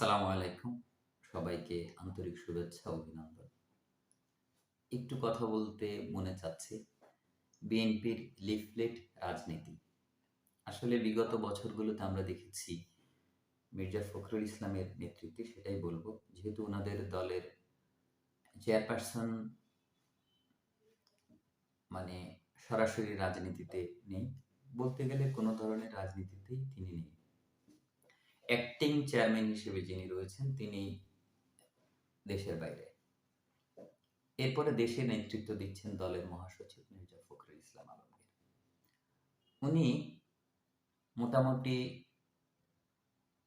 আসসালামু আলাইকুম। সবাইকে আন্তরিক শুভেচ্ছা অভিনন্দন। একটু কথা বলতে মনে চাচ্ছে বিএনপির লিফলেট রাজনীতি। আসলে বিগত বছরগুলোতে আমরা দেখেছি মির্জা ফখরুল ইসলামের নেতৃত্বে সেটাই বলব, যেহেতু ওনাদের দলের চেয়ারপারসন মানে সরাসরি রাজনীতিতে নেই। বলতে গেলে কোনো ধরনের রাজনীতিতেই তিনি নেই। অ্যাক্টিং চেয়ারম্যান হিসেবে যিনি রয়েছেন, তিনি দেশের বাইরে। এরপরে দেশে নেতৃত্ব দিচ্ছেন দলের মহাসচিব মির্জা ফখরুল ইসলাম আলমগীর। উনি মোটামুটি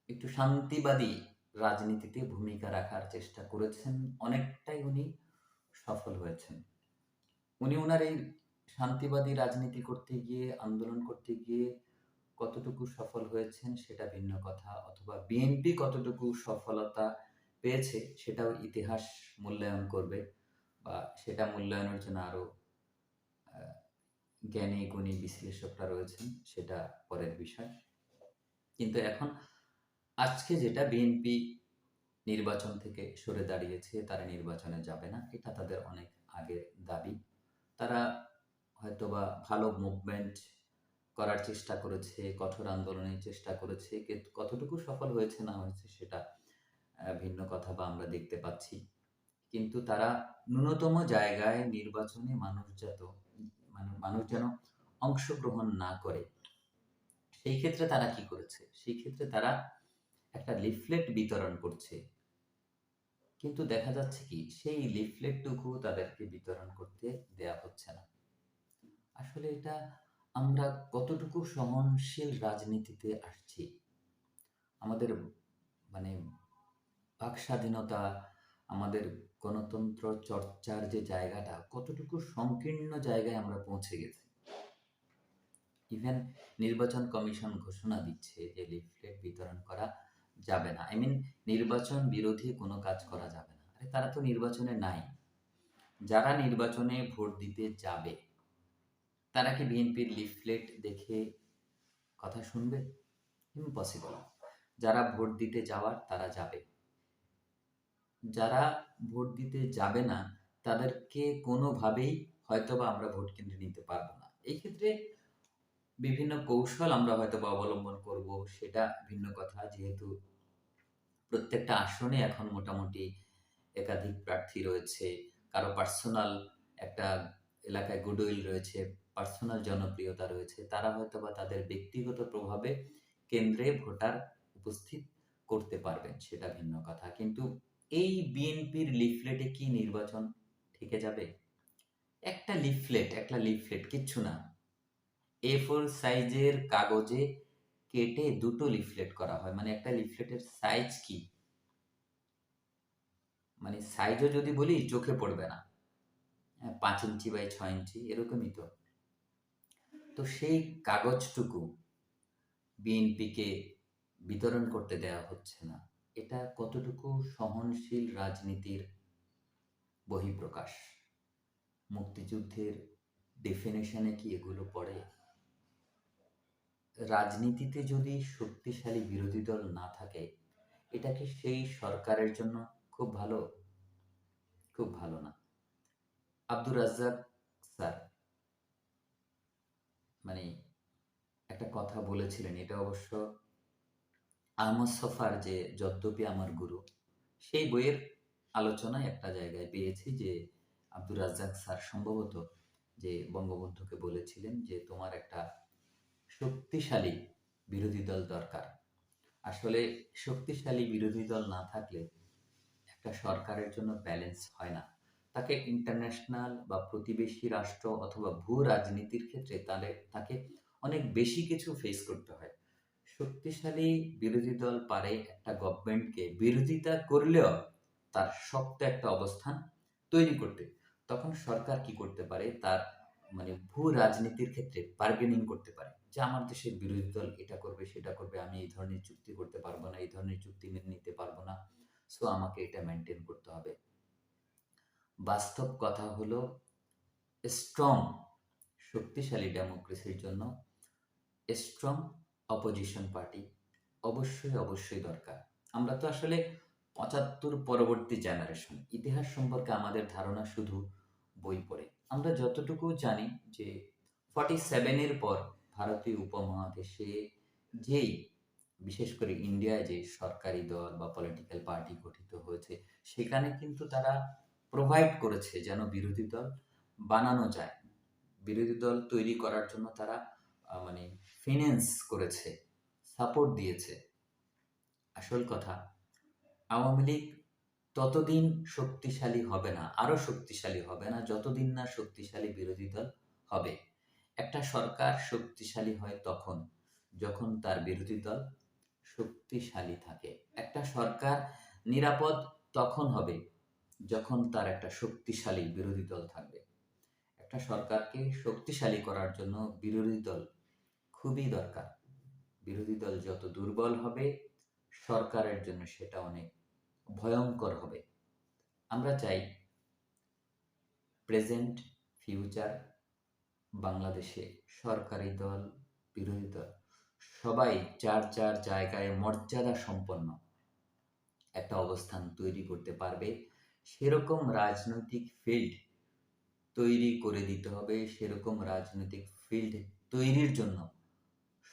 একটু শান্তিবাদী রাজনীতিতে ভূমিকা রাখার চেষ্টা করেছেন, অনেকটাই উনি সফল হয়েছেন। উনি ওনার এই শান্তিবাদী রাজনীতি করতে গিয়ে, আন্দোলন করতে গিয়ে কতটুকু সফল হয়েছেন সেটা ভিন্ন কথা অথবা বিএনপি কতটুকু সফলতা পেয়েছে সেটাও ইতিহাস মূল্যায়ন করবে বা সেটা মূল্যায়নের জন্য আরও আহ, জ্ঞানী গুণী বিশ্লেষকরা রয়েছেন সেটা পরের বিষয়। কিন্তু এখন আজকে যেটা বিএনপি নির্বাচন থেকে সরে দাঁড়িয়েছে তারা নির্বাচনে যাবে না এটা তাদের অনেক আগের দাবি। তারা হয়তোবা ভালো মুভমেন্ট করার চেষ্টা করেছে, কঠোর আন্দোলনের চেষ্টা করেছে কতটুকু সফল হয়েছে না হয়েছে সেটা ভিন্ন কথা বা আমরা দেখতে পাচ্ছি। কিন্তু তারা ন্যূনতম জায়গায় নির্বাচনে মানুষ যত মানে মানুষ যেন অংশগ্রহণ না করে, সেই ক্ষেত্রে তারা কি করেছে? সেই ক্ষেত্রে তারা একটা লিফলেট বিতরণ করছে। কিন্তু দেখা যাচ্ছে কি, সেই লিফলেটটুকু তাদেরকে বিতরণ করতে দেয়া হচ্ছে না। আসলে এটা আমরা কতটুকু সহনশীল রাজনীতিতে আসছি? আমাদের মানে বাক স্বাধীনতা, আমাদের গণতন্ত্র চর্চার যে জায়গাটা, কতটুকু সংকীর্ণ জায়গায় আমরা পৌঁছে গেছি? ইভেন নির্বাচন কমিশন ঘোষণা দিচ্ছে যে লিফলেট বিতরণ করা যাবে না। আই মিন নির্বাচন বিরোধী কোনো কাজ করা যাবে না। আরে তারা তো নির্বাচনে নাই। যারা নির্বাচনে ভোট দিতে যাবে তারা কি বিএনপির লিফলেট দেখে কথা শুনবে? ইম্পসিবল যারা ভোট দিতে যাওয়ার, তারা যাবে। যারা ভোট দিতে যাবে না, তাদেরকে কোনোভাবেই হয়তোবা আমরা ভোট কেন্দ্রে নিতে পারব না। এই ক্ষেত্রে বিভিন্ন কৌশল আমরা হয়তোবা অবলম্বন করব, সেটা ভিন্ন কথা। যেহেতু প্রত্যেকটা আসনে এখন মোটামুটি একাধিক প্রার্থী রয়েছে, কারও পার্সোনাল একটা এলাকায় গুডউইল রয়েছে পার্সোনাল জনপ্রিয়তা রয়েছে তারা হয়তো বা তাদের ব্যক্তিগত প্রভাবে কেন্দ্রে ভোটার উপস্থিত করতে পারবেন সেটা ভিন্ন কথা। কিন্তু এই বিএনপির লিফলেটে কি নির্বাচন থেকে যাবে? একটা লিফলেট একটা লিফলেট কিচ্ছু না। এ ফোর সাইজের কাগজে কেটে দুটো লিফলেট করা হয়। মানে একটা লিফলেটের সাইজ কি? মানে সাইজও যদি বলি চোখে পড়বে না। হ্যাঁ, পাঁচ ইঞ্চি বাই ছয় ইঞ্চি এরকমই তো। তো সেই কাগজটুকু বিএনপিকে বিতরণ করতে দেওয়া হচ্ছে না। এটা কতটুকু সহনশীল রাজনীতির বহিঃপ্রকাশ? মুক্তিযুদ্ধের ডেফিনেশনে কি এগুলো পড়ে? রাজনীতিতে যদি শক্তিশালী বিরোধী দল না থাকে, এটা কি সেই সরকারের জন্য খুব ভালো? খুব ভালো না। আব্দুর রাজ্জাক স্যার মানে একটা কথা বলেছিলেন, এটা অবশ্য আহমদ সফার যে যদ্যপি আমার গুরু, সেই বইয়ের আলোচনায় একটা জায়গায় পেয়েছি যে আব্দুর রাজ্জাক স্যার সম্ভবত যে বঙ্গবন্ধুকে বলেছিলেন যে তোমার একটা শক্তিশালী বিরোধী দল দরকার। আসলে শক্তিশালী বিরোধী দল না থাকলে একটা সরকারের জন্য ব্যালেন্স হয় না। তাকে ইন্টারন্যাশনাল বা প্রতিবেশী রাষ্ট্র অথবা ভূ রাজনীতির ক্ষেত্রে তাহলে তাকে অনেক বেশি কিছু ফেস করতে হয়। শক্তিশালী বিরোধী দল পারে একটা গভর্নমেন্টকে বিরোধিতা করলেও তার শক্ত একটা অবস্থান তৈরি করতে। তখন সরকার কি করতে পারে? তার মানে ভূ রাজনীতির ক্ষেত্রে বার্গেনিং করতে পারে। যে আমার দেশের বিরোধী দল এটা করবে, সেটা করবে, আমি এই ধরনের চুক্তি করতে পারব না, এই ধরনের চুক্তি মেনে নিতে পারব না। সো আমাকে এটা মেনটেন করতে হবে। বাস্তব কথা হলো স্ট্রং শক্তিশালী ডেমোক্রেসির জন্য স্ট্রং অপোজিশন পার্টি অবশ্যই অবশ্যই দরকার। আমরা তো আসলে পঁচাত্তর পরবর্তী জেনারেশন ইতিহাস সম্পর্কে আমাদের ধারণা শুধু বই পড়ে। আমরা যতটুকু জানি যে ফর্টি সেভেনের পর ভারতীয় উপমহাদেশে যেই, বিশেষ করে ইন্ডিয়ায় যে সরকারি দল বা পলিটিক্যাল পার্টি গঠিত হয়েছে, সেখানে কিন্তু তারা প্রোভাইড করেছে যেন বিরোধী দল বানানো যায়। বিরোধী দল তৈরি করার জন্য তারা মানে ফিন্যান্স করেছে সাপোর্ট দিয়েছে। আসল কথা, আওয়ামী লীগ ততদিন শক্তিশালী হবে না আরও শক্তিশালী হবে না, যতদিন না শক্তিশালী বিরোধী দল হবে। একটা সরকার শক্তিশালী হয় তখন, যখন তার বিরোধী দল শক্তিশালী থাকে। একটা সরকার নিরাপদ তখন হবে যখন তার একটা শক্তিশালী বিরোধী দল থাকবে। একটা সরকারকে শক্তিশালী করার জন্য বিরোধী দল খুবই দরকার। বিরোধী দল যত দুর্বল হবে, সরকারের জন্য সেটা অনেক ভয়ঙ্কর হবে। আমরা চাই প্রেজেন্ট ফিউচার বাংলাদেশে সরকারি দল, বিরোধী দল, সবাই চার চার জায়গায় মর্যাদা সম্পন্ন একটা অবস্থান তৈরি করতে পারবে। সেরকম রাজনৈতিক ফিল্ড তৈরি করে দিতে হবে, সেরকম রাজনৈতিক ফিল্ড তৈরির জন্য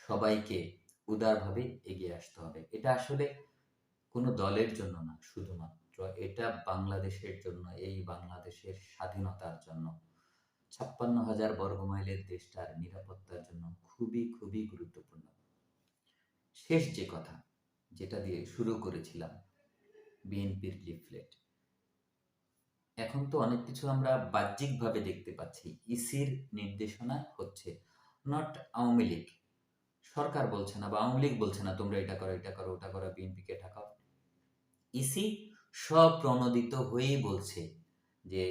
সবাইকে উদারভাবে এগিয়ে আসতে হবে। এটা আসলে কোনো দলের জন্য না, শুধুমাত্র এটা বাংলাদেশের জন্য, এই বাংলাদেশের স্বাধীনতার জন্য। ছাপ্পান্ন হাজার বর্গমাইলের দেশটার নিরাপত্তার জন্য খুবই খুবই গুরুত্বপূর্ণ। শেষ যে কথা, যেটা দিয়ে শুরু করেছিলাম, বিএনপির লিফলেট এখন তো অনেক কিছু আমরা বাহ্যিকভাবে দেখতে পাচ্ছি। ইসির নির্দেশনা হচ্ছে নট আওয়ামী লীগ। সরকার বলছে না বা আওয়ামী লীগ বলছে না, তোমরা এটা করো এটা করো, ওটা করো, বিএনপিকে ঠেকাও। ইসি স্বপ্রণোদিত হয়েই বলছে যে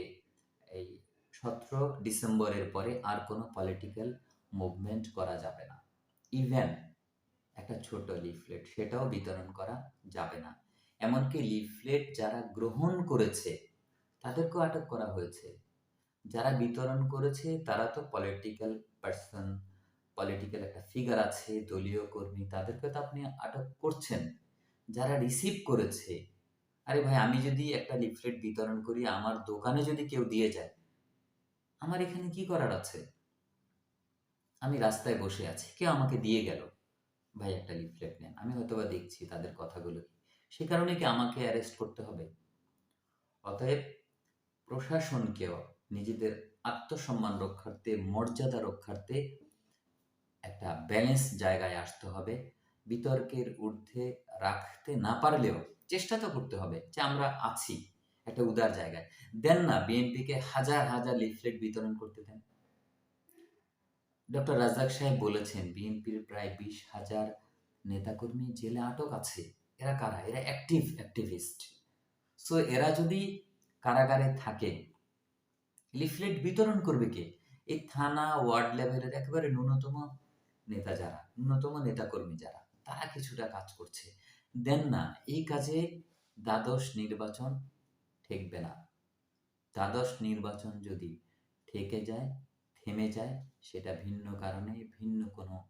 এই সতেরো ডিসেম্বরের পরে আর কোনো পলিটিক্যাল মুভমেন্ট করা যাবে না। ইভেন একটা ছোট লিফলেট সেটাও বিতরণ করা যাবে না। এমনকি লিফলেট যারা গ্রহণ করেছে তাদেরকেও আটক করা হয়েছে। যারা বিতরণ করেছে, তারা তো পলিটিক্যাল পার্সন পলিটিক্যাল একটা ফিগার আছে, দলীয় কর্মী, তাদেরকে তো আপনি আটক করছেন। যারা রিসিভ করেছে, আরে ভাই, আমি যদি একটা লিফলেট বিতরণ করি, আমার দোকানে যদি কেউ দিয়ে যায়, আমার এখানে কি করার আছে? আমি রাস্তায় বসে আছি, কেউ আমাকে দিয়ে গেল, ভাই, একটা লিফলেট নেন। আমি হয়তোবা দেখছি তাদের কথাগুলো সে কারণে কি আমাকে অ্যারেস্ট করতে হবে? অতএব প্রশাসনকেও নিজেদের আত্মসম্মান রক্ষার্থে, মর্যাদা রক্ষার্থে একটা ব্যালেন্স জায়গায় আসতে হবে। বিতর্কের ঊর্ধ্বে রাখতে না পারলেও চেষ্টা তো করতে হবে যে আমরা আছি একটা উদার জায়গায়। দেন না, বিএনপিকে হাজার হাজার লিফলেট বিতরণ করতে দেন। ডক্টর রাজাক সাহেব বলেছেন, বিএনপির প্রায় বিশ হাজার নেতাকর্মী জেলে আটক আছে। এরা কারা? এরা অ্যাক্টিভ অ্যাক্টিভিস্ট সো এরা যদি কারাগারে থাকে। লিফলেট বিতরণ করবে কে? এই থানা ওয়ার্ড লেভেলের একেবারে ন্যূনতম নেতা যারা, ন্যূনতম নেতাকর্মী যারা, তারা কিছুটা কাজ করছে। দেন না, এই কাজে দ্বাদশ নির্বাচন ঠেকবে না। দ্বাদশ নির্বাচন যদি ঠেকে যায়, থেমে যায়, সেটা ভিন্ন কারণে ভিন্ন কোনো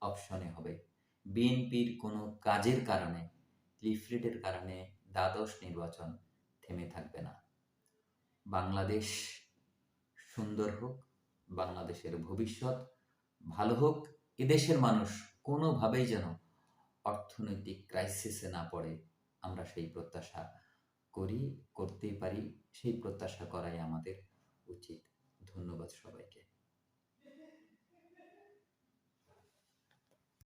অপশনে হবে। বিএনপির কোনো কাজের কারণে, লিফলেটের কারণে দ্বাদশ নির্বাচন থেমে থাকবে না। বাংলাদেশ সুন্দর হোক, বাংলাদেশের ভবিষ্যৎ ভালো হোক, এদেশের মানুষ কোনোভাবেই যেন অর্থনৈতিক ক্রাইসিসে না পড়ে, আমরা সেই প্রত্যাশা করি, করতেই পারি, সেই প্রত্যাশা করাই আমাদের উচিত। ধন্যবাদ সবাইকে।